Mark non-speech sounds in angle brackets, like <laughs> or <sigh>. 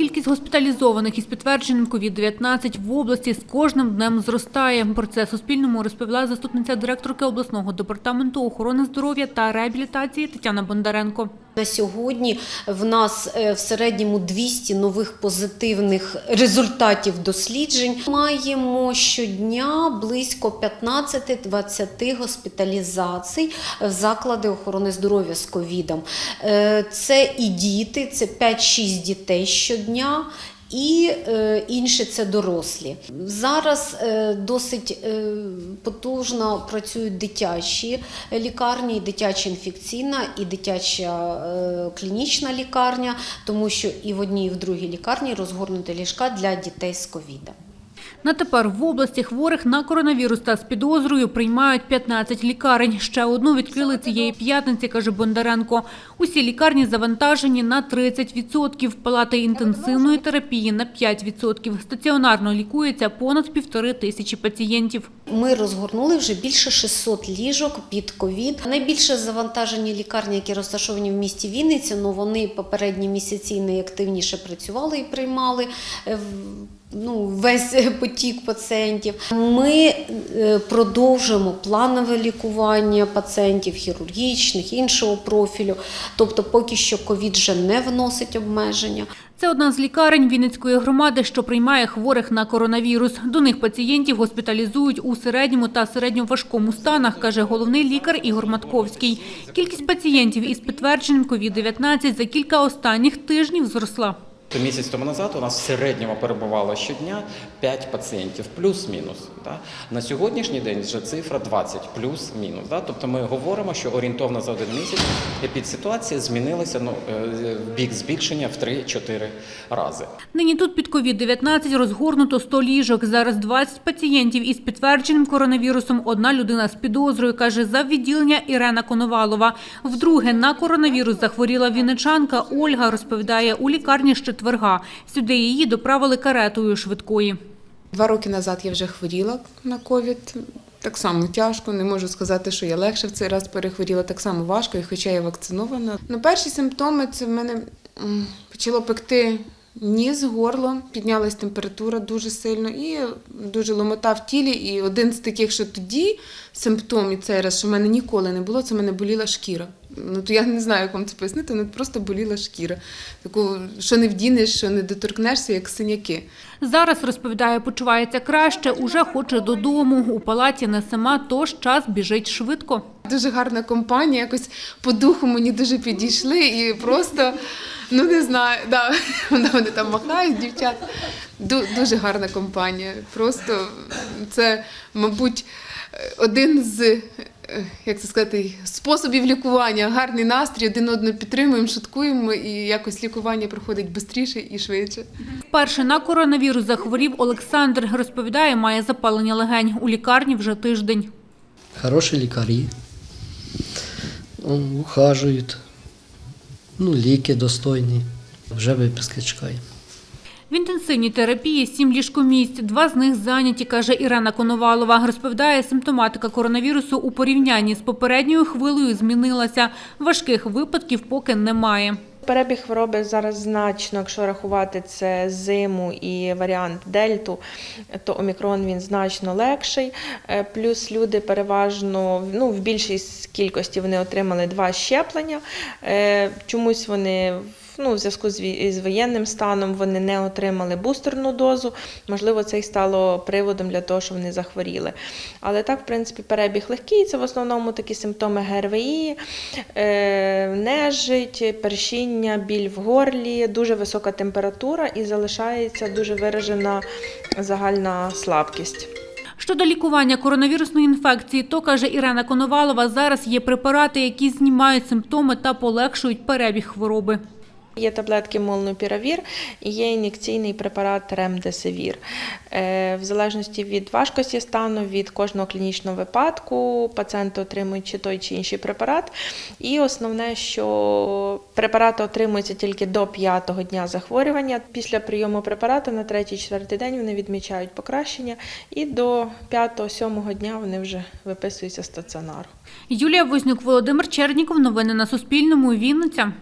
кількість госпіталізованих із підтвердженням COVID-19 в області з кожним днем зростає. Про це Суспільному розповіла заступниця директорки обласного департаменту охорони здоров'я та реабілітації Тетяна Бондаренко. На сьогодні в нас е, в середньому 200 нових позитивних результатів досліджень. Маємо щодня близько 15-20 госпіталізацій в заклади охорони здоров'я з ковідом. Е, Це і діти, це 5-6 дітей щодня. І е, інші це дорослі. Зараз е, досить е, потужно працюють дитячі лікарні, і дитяча інфекційна, і дитяча клінічна лікарня, тому що і в одній, і в другій лікарні розгорнуті ліжка для дітей з ковідом. На тепер в області хворих на коронавірус та з підозрою приймають 15 лікарень. Ще одну відкрили цієї п'ятниці, каже Бондаренко. Усі лікарні завантажені на 30%, палати інтенсивної терапії на 5%. Стаціонарно лікується понад півтори тисячі пацієнтів. Ми розгорнули вже більше 600 ліжок під ковід. Найбільше завантажені лікарні, які розташовані в місті Вінниці, ну вони попередні місяці найактивніше працювали і приймали е, ну, весь потік пацієнтів. Ми е, продовжуємо планове лікування пацієнтів хірургічних, іншого профілю. Тобто, поки що ковід вже не вносить обмеження. Це одна з лікарень Вінницької громади, що приймає хворих на коронавірус. До них пацієнтів госпіталізують у середньому та середньоважкому станах, каже головний лікар Ігор Матковський. Кількість пацієнтів із підтвердженням COVID-19 за кілька останніх тижнів зросла. То місяць тому назад у нас в середньому перебувало щодня 5 пацієнтів, плюс-мінус. Да? На сьогоднішній день вже цифра 20, плюс-мінус. Да? Тобто ми говоримо, що орієнтовно за один місяць епідситуація змінилася ну, е, в бік збільшення в 3-4 рази. Нині тут під COVID-19 розгорнуто 100 ліжок. Зараз 20 пацієнтів із підтвердженим коронавірусом. Одна людина з підозрою, каже заввідділення Ірена Коновалова. Вдруге на коронавірус захворіла вінничанка Ольга, розповідає у лікарні з четверга. Сюди її доправили каретою швидкої. Два роки назад я вже хворіла на ковід. Так само тяжко, не можу сказати, що я легше в цей раз перехворіла, так само важко, і хоча я вакцинована. Ну, перші симптоми це в мене почало пекти ніс, горло, піднялась температура дуже сильно і дуже ломота в тілі. І один з таких, що тоді симптом, цей раз, що в мене ніколи не було, це в мене боліла шкіра. Ну то я не знаю, як вам це пояснити, ну просто боліла шкіра. Таку, що не вдінеш, що не доторкнешся, як синяки. Зараз, розповідає, почувається краще, уже хоче додому. У палаті не сама, тож час біжить швидко. Дуже гарна компанія, якось по духу мені дуже підійшли і просто, ну не знаю, да, <laughs> вони там махають, дівчат. Дуже гарна компанія. Просто це, мабуть, один з, як це сказати, способів лікування. Гарний настрій, один одного підтримуємо, шуткуємо, і якось лікування проходить швидше і швидше. Вперше на коронавірус захворів Олександр. Розповідає, має запалення легень. У лікарні вже тиждень. Хороші лікарі. Ухажують. Ну, ліки достойні. Вже виписки чекає. Інтенсивній терапії сім ліжкомісць. Два з них зайняті, каже Ірена Коновалова. Розповідає, симптоматика коронавірусу у порівнянні з попередньою хвилею змінилася. Важких випадків поки немає. Перебіг хвороби зараз значно, якщо рахувати це зиму і варіант дельту, то омікрон він значно легший. Е, Плюс люди переважно ну, в більшій кількості вони отримали два щеплення. Е, Чомусь вони ну, в зв'язку з воєнним станом вони не отримали бустерну дозу. Можливо, це й стало приводом для того, що вони захворіли. Але так, в принципі, перебіг легкий. Це в основному такі симптоми ГРВІ, е, нежить, першіння, біль в горлі, дуже висока температура і залишається дуже виражена загальна слабкість. Щодо лікування коронавірусної інфекції, то, каже Ірена Коновалова, зараз є препарати, які знімають симптоми та полегшують перебіг хвороби. Є таблетки молнупіравір і є ін'єкційний препарат ремдесивір. Е, В залежності від важкості стану, від кожного клінічного випадку пацієнти отримують чи той чи інший препарат. І основне, що препарати отримуються тільки до п'ятого дня захворювання. Після прийому препарату на третій-четвертий день вони відмічають покращення, і до п'ятого-сьомого дня вони вже виписуються стаціонару. Юлія Вознюк, Володимир Черніков. Новини на Суспільному. Вінниця.